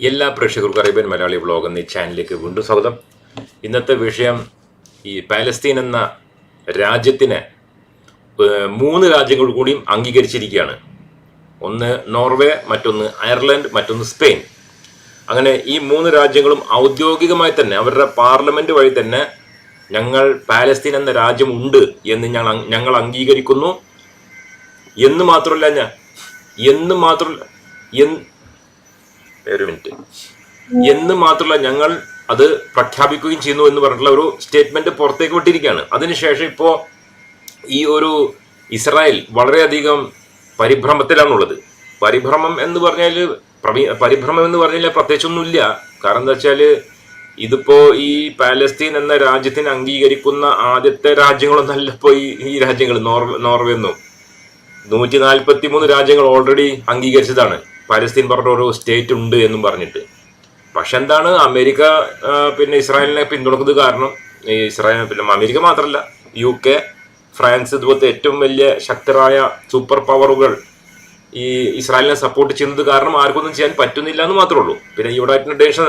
എല്ലാ പ്രേക്ഷകർക്കും Arabian Malayali vlog എന്നീ ചാനലിലേക്ക് വീണ്ടും സ്വാഗതം. ഇന്നത്തെ വിഷയം ഈ പാലസ്തീൻ എന്ന രാജ്യത്തിനെ മൂന്ന് രാജ്യങ്ങൾ കൂടിയും അംഗീകരിച്ചിരിക്കുകയാണ്. ഒന്ന് നോർവേ മറ്റൊന്ന് അയർലൻഡ് മറ്റൊന്ന് സ്പെയിൻ. അങ്ങനെ ഈ മൂന്ന് രാജ്യങ്ങളും ഔദ്യോഗികമായി തന്നെ അവരുടെ പാർലമെന്റ് വഴി തന്നെ ഞങ്ങൾ പാലസ്തീൻ എന്ന രാജ്യം ഉണ്ട് എന്ന് ഞങ്ങൾ ഞങ്ങൾ അംഗീകരിക്കുന്നു. എന്ന് മാത്രമല്ല ഞാൻ എന്ന് മാത്രമല്ല ഒരു മിനിറ്റ്. എന്ന് മാത്രമല്ല ഞങ്ങൾ അത് പ്രഖ്യാപിക്കുകയും ചെയ്യുന്നു എന്ന് പറഞ്ഞിട്ടുള്ള ഒരു സ്റ്റേറ്റ്മെന്റ് പുറത്തേക്ക് വിട്ടിരിക്കുകയാണ്. അതിനുശേഷം ഇപ്പോ ഈ ഒരു ഇസ്രായേൽ വളരെയധികം പരിഭ്രമത്തിലാണുള്ളത്. പരിഭ്രമം എന്ന് പറഞ്ഞാൽ പരിഭ്രമം എന്ന് പറഞ്ഞാൽ പ്രത്യേകിച്ചൊന്നുമില്ല. കാരണം എന്താ വെച്ചാൽ ഇതിപ്പോ ഈ പാലസ്തീൻ എന്ന രാജ്യത്തിന് അംഗീകരിക്കുന്ന ആദ്യത്തെ രാജ്യങ്ങളൊന്നല്ല ഇപ്പോ ഈ ഈ രാജ്യങ്ങൾ നോർവേ നോർവേന്നും. നൂറ്റി നാൽപ്പത്തി മൂന്ന് രാജ്യങ്ങൾ ഓൾറെഡി അംഗീകരിച്ചതാണ്. പാലസ്തീൻ പറഞ്ഞ ഒരു സ്റ്റേറ്റ് ഉണ്ട് എന്നും പറഞ്ഞിട്ട്. പക്ഷെ എന്താണ് അമേരിക്ക പിന്നെ ഇസ്രായേലിനെ പിന്തുണക്കുന്നത് കാരണം ഇസ്രായേൽ പിന്നെ അമേരിക്ക മാത്രമല്ല യു കെ ഫ്രാൻസ് ഇതുപോലത്തെ ഏറ്റവും വലിയ ശക്തരായ സൂപ്പർ പവറുകൾ ഈ ഇസ്രായേലിനെ സപ്പോർട്ട് ചെയ്യുന്നത് കാരണം ആർക്കൊന്നും ചെയ്യാൻ പറ്റുന്നില്ല എന്ന് മാത്രമേ ഉള്ളൂ. പിന്നെ യുണൈറ്റഡ് നേഷൻ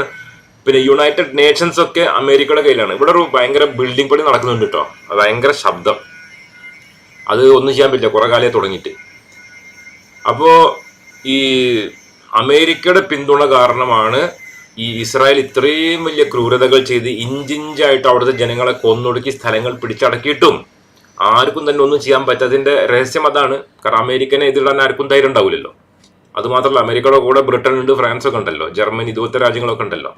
പിന്നെ യുണൈറ്റഡ് നേഷൻസ് ഒക്കെ അമേരിക്കയുടെ കയ്യിലാണ്. ഇവിടെ ഒരു ഭയങ്കര ബിൽഡിംഗ് പണി നടക്കുന്നുണ്ട് കേട്ടോ ഭയങ്കര ശബ്ദം. അത് ഒന്നും ചെയ്യാൻ പറ്റില്ല. കുറെ കാലേ തുടങ്ങിയിട്ട്. അപ്പോ ഈ അമേരിക്കയുടെ പിന്തുണ കാരണമാണ് ഈ ഇസ്രായേൽ ഇത്രയും വലിയ ക്രൂരതകൾ ചെയ്ത് ഇഞ്ചിഞ്ചായിട്ട് അവിടുത്തെ ജനങ്ങളെ കൊന്നൊടുക്കി സ്ഥലങ്ങൾ പിടിച്ചടക്കിയിട്ടും ആർക്കും തന്നെ ഒന്നും ചെയ്യാൻ പറ്റാതിന്റെ രഹസ്യം അതാണ്. കാരണം അമേരിക്കനെ എതിരിടാൻ ആർക്കും ധൈര്യം ഉണ്ടാവില്ലല്ലോ. അതുമാത്രമല്ല അമേരിക്കയുടെ കൂടെ ബ്രിട്ടൻ ഉണ്ട് ഫ്രാൻസ് ഒക്കെ ഉണ്ടല്ലോ ജർമ്മനി ഇതുപോലത്തെ രാജ്യങ്ങളൊക്കെ ഉണ്ടല്ലോ.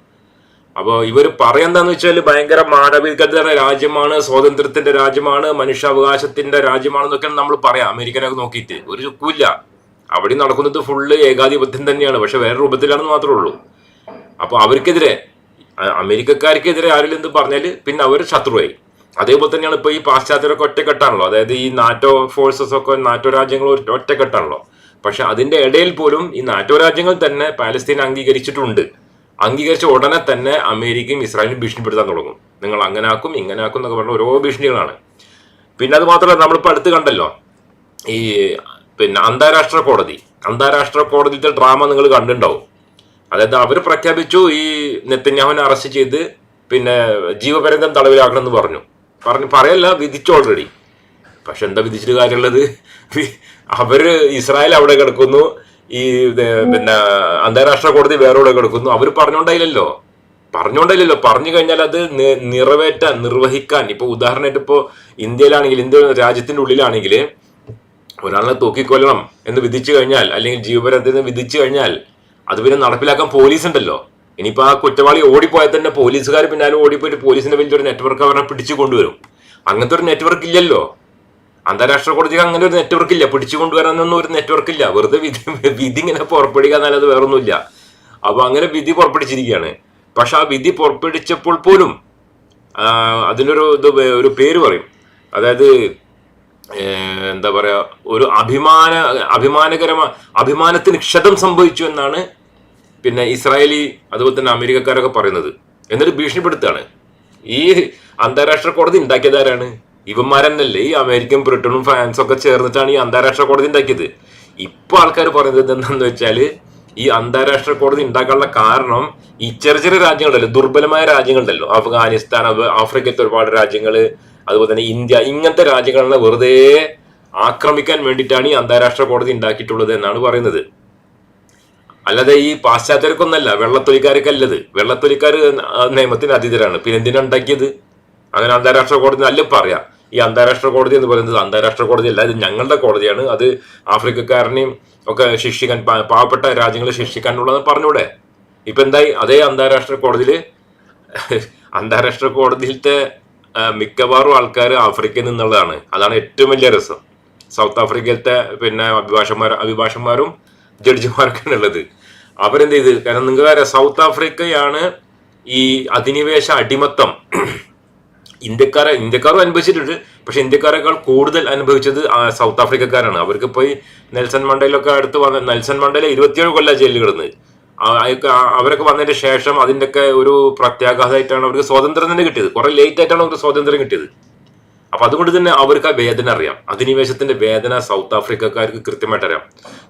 അപ്പോൾ ഇവർ പറയുന്നതെന്ന് വെച്ചാൽ ഭയങ്കര മാനവികതയുടെ രാജ്യമാണ് സ്വാതന്ത്ര്യത്തിന്റെ രാജ്യമാണ് മനുഷ്യാവകാശത്തിന്റെ രാജ്യമാണെന്നൊക്കെയാണ് നമ്മൾ പറയാം. അമേരിക്കനൊക്കെ നോക്കിയിട്ട് ഒരു ചുക്കുമില്ല അവിടെ നടക്കുന്നത് ഫുള്ള് ഏകാധിപത്യം തന്നെയാണ്. പക്ഷെ വേറെ രൂപത്തിലാണെന്ന് മാത്രമേ ഉള്ളൂ. അപ്പോൾ അവർക്കെതിരെ അമേരിക്കക്കാർക്കെതിരെ ആരെങ്കിലും എന്ത് പറഞ്ഞാൽ പിന്നെ അവർ ശത്രുവായി. അതേപോലെ തന്നെയാണ് ഇപ്പോൾ ഈ പാശ്ചാത്യരൊക്കെ ഒറ്റക്കെട്ടാണല്ലോ. അതായത് ഈ നാറ്റോ ഫോഴ്സസ് ഒക്കെ നാറ്റോ രാജ്യങ്ങൾ ഒറ്റക്കെട്ടാണല്ലോ. പക്ഷെ അതിന്റെ ഇടയിൽ പോലും ഈ നാറ്റോ രാജ്യങ്ങൾ തന്നെ പാലസ്തീൻ അംഗീകരിച്ചിട്ടുണ്ട്. അംഗീകരിച്ച ഉടനെ തന്നെ അമേരിക്കയും ഇസ്രായേലും ഭീഷണിപ്പെടുത്താൻ തുടങ്ങും. നിങ്ങൾ അങ്ങനെ ആക്കും ഇങ്ങനെ ആക്കും എന്നൊക്കെ പറഞ്ഞ ഓരോ ഭീഷണികളാണ്. പിന്നെ അത് മാത്രമല്ല നമ്മളിപ്പോൾ അടുത്ത് കണ്ടല്ലോ ഈ പിന്നെ അന്താരാഷ്ട്ര കോടതി. അന്താരാഷ്ട്ര കോടതിയിലെ ഡ്രാമ നിങ്ങൾ കണ്ടിട്ടുണ്ടാവും. അതായത് അവർ പ്രഖ്യാപിച്ചു ഈ നെത്തന്യാഹുവിനെ അറസ്റ്റ് ചെയ്ത് പിന്നെ ജീവപര്യന്തം തടവിലാക്കണം എന്ന് പറഞ്ഞു. പറഞ്ഞു പറയല്ല വിധിച്ചു ഓൾറെഡി പക്ഷെ എന്താ വിധിച്ചിട്ട് കാര്യമുള്ളത്? അവർ ഇസ്രായേൽ അവിടെ കിടക്കുന്നു ഈ പിന്നെ അന്താരാഷ്ട്ര കോടതി വേറെ ഇവിടെ കിടക്കുന്നു അവർ പറഞ്ഞോണ്ടായില്ലല്ലോ പറഞ്ഞോണ്ടായില്ലല്ലോ പറഞ്ഞു കഴിഞ്ഞാൽ അത് നിറവേറ്റാൻ നിർവഹിക്കാൻ. ഇപ്പൊ ഉദാഹരണമായിട്ട് ഇപ്പോ ഇന്ത്യയിലാണെങ്കിൽ ഇന്ത്യ രാജ്യത്തിന്റെ ഉള്ളിലാണെങ്കിൽ ഒരാളെ തൂക്കിക്കൊല്ലണം എന്ന് വിധിച്ചു കഴിഞ്ഞാൽ അല്ലെങ്കിൽ ജീവപര്യത്തിന് വിധിച്ചു കഴിഞ്ഞാൽ അത് പിന്നെ നടപ്പിലാക്കാൻ പോലീസ് ഉണ്ടല്ലോ. ഇനിയിപ്പോൾ ആ കുറ്റവാളി ഓടിപ്പോയാൽ തന്നെ പോലീസുകാർ പിന്നാലെ ഓടിപ്പോയിട്ട് പോലീസിന്റെ വലിയൊരു നെറ്റ്വർക്ക് അവരെ പിടിച്ചു കൊണ്ടുവരും. അങ്ങനത്തെ ഒരു നെറ്റ്വർക്ക് ഇല്ലല്ലോ. അന്താരാഷ്ട്ര കോടതിക്ക് അങ്ങനെ ഒരു നെറ്റ്വർക്ക് ഇല്ല. പിടിച്ചു കൊണ്ടുവരാനൊന്നും ഒരു നെറ്റ്വർക്ക് ഇല്ല. വെറുതെ വിധി വിധി ഇങ്ങനെ പുറപ്പെടുക എന്നല്ലാതെ വേറൊന്നുമില്ല. അപ്പോൾ അങ്ങനെ വിധി പുറപ്പെടിച്ചിരിക്കുകയാണ് പക്ഷെ ആ വിധി പുറപ്പെടുവിച്ചപ്പോൾ പോലും അതിനൊരു ഇത് ഒരു പേര് പറയും. അതായത് എന്താ പറയാ ഒരു അഭിമാന അഭിമാനകരമായ അഭിമാനത്തിന് ക്ഷതം സംഭവിച്ചു എന്നാണ് പിന്നെ ഇസ്രായേലി അതുപോലെ തന്നെ അമേരിക്കക്കാരൊക്കെ പറയുന്നത്. എന്നിട്ട് ഭീഷണിപ്പെടുത്താണ് ഈ അന്താരാഷ്ട്ര കോടതി ഉണ്ടാക്കിയതാരാണ് ഇവന്മാരെന്നല്ലേ ഈ അമേരിക്കൻ ബ്രിട്ടനും ഫ്രാൻസും ഒക്കെ ചേർന്നിട്ടാണ് ഈ അന്താരാഷ്ട്ര കോടതി ഉണ്ടാക്കിയത്. ഇപ്പൊ ആൾക്കാർ പറയുന്നത് എന്താണെന്ന് വെച്ചാൽ ഈ അന്താരാഷ്ട്ര കോടതി ഉണ്ടാക്കാനുള്ള കാരണം ഈ ചെറിയ ചെറിയ രാജ്യങ്ങളുണ്ടല്ലോ ദുർബലമായ രാജ്യങ്ങളുണ്ടല്ലോ. അഫ്ഗാനിസ്ഥാൻ അഫ് ആഫ്രിക്കത്തെ ഒരുപാട് രാജ്യങ്ങൾ അതുപോലെ തന്നെ ഇന്ത്യ ഇങ്ങനത്തെ രാജ്യങ്ങളെ വെറുതെ ആക്രമിക്കാൻ വേണ്ടിയിട്ടാണ് ഈ അന്താരാഷ്ട്ര കോടതി ഉണ്ടാക്കിയിട്ടുള്ളത് എന്നാണ് പറയുന്നത്. അല്ലാതെ ഈ പാശ്ചാത്യർക്കൊന്നല്ല വെള്ളത്തൊലിക്കാർക്കല്ലത്. വെള്ളത്തൊലിക്കാർ നിയമത്തിന് അതീതരാണ്. പിന്നെ എന്തിനാ ഉണ്ടാക്കിയത്? അങ്ങനെ അന്താരാഷ്ട്ര കോടതി നല്ല പറയാം ഈ അന്താരാഷ്ട്ര കോടതി എന്ന് പറയുന്നത് അന്താരാഷ്ട്ര കോടതി അല്ല ഇത് ഞങ്ങളുടെ കോടതിയാണ്. അത് ആഫ്രിക്കക്കാരനെയും ഒക്കെ ശിക്ഷിക്കാൻ പാവപ്പെട്ട രാജ്യങ്ങളെ ശിക്ഷിക്കാനുള്ളതെന്ന് പറഞ്ഞൂടെ ഇപ്പൊ എന്തായി? അതേ അന്താരാഷ്ട്ര കോടതിയിൽ അന്താരാഷ്ട്ര കോടതിയിലത്തെ മിക്കവാറും ആൾക്കാർ ആഫ്രിക്കയിൽ നിന്നുള്ളതാണ്. അതാണ് ഏറ്റവും വലിയ രസം. സൗത്ത് ആഫ്രിക്കയിലത്തെ പിന്നെ അഭിഭാഷന്മാർ അഭിഭാഷന്മാരും ജഡ്ജിമാരൊക്കെയാണ് ഉള്ളത്. അവരെന്ത് ചെയ്ത്? കാരണം നിങ്ങൾക്ക് സൗത്ത് ആഫ്രിക്കയാണ് ഈ അധിനിവേശ അടിമത്തം. ഇന്ത്യക്കാരെ ഇന്ത്യക്കാരും അനുഭവിച്ചിട്ടുണ്ട്. പക്ഷെ ഇന്ത്യക്കാരെക്കാൾ കൂടുതൽ അനുഭവിച്ചത് സൗത്ത് ആഫ്രിക്കക്കാരാണ്. അവർക്ക് പോയി നെൽസൺ മണ്ടയിലൊക്കെ അടുത്ത് വന്ന നെൽസൺ മണ്ടയിലെ ഇരുപത്തിയേഴ് കൊല്ല ജയിലിൽ കിടന്ന്. അവരൊക്കെ വന്നതിന് ശേഷം അതിന്റെയൊക്കെ ഒരു പ്രത്യാഘാതമായിട്ടാണ് അവർക്ക് സ്വാതന്ത്ര്യം തന്നെ കിട്ടിയത്. കുറെ ലേറ്റ് ആയിട്ടാണ് അവർക്ക് സ്വാതന്ത്ര്യം കിട്ടിയത്. അപ്പൊ അതുകൊണ്ട് തന്നെ അവർക്ക് ആ വേദന അറിയാം. അധിനിവേശത്തിന്റെ വേദന സൗത്ത് ആഫ്രിക്കക്കാർക്ക് കൃത്യമായിട്ട് അറിയാം.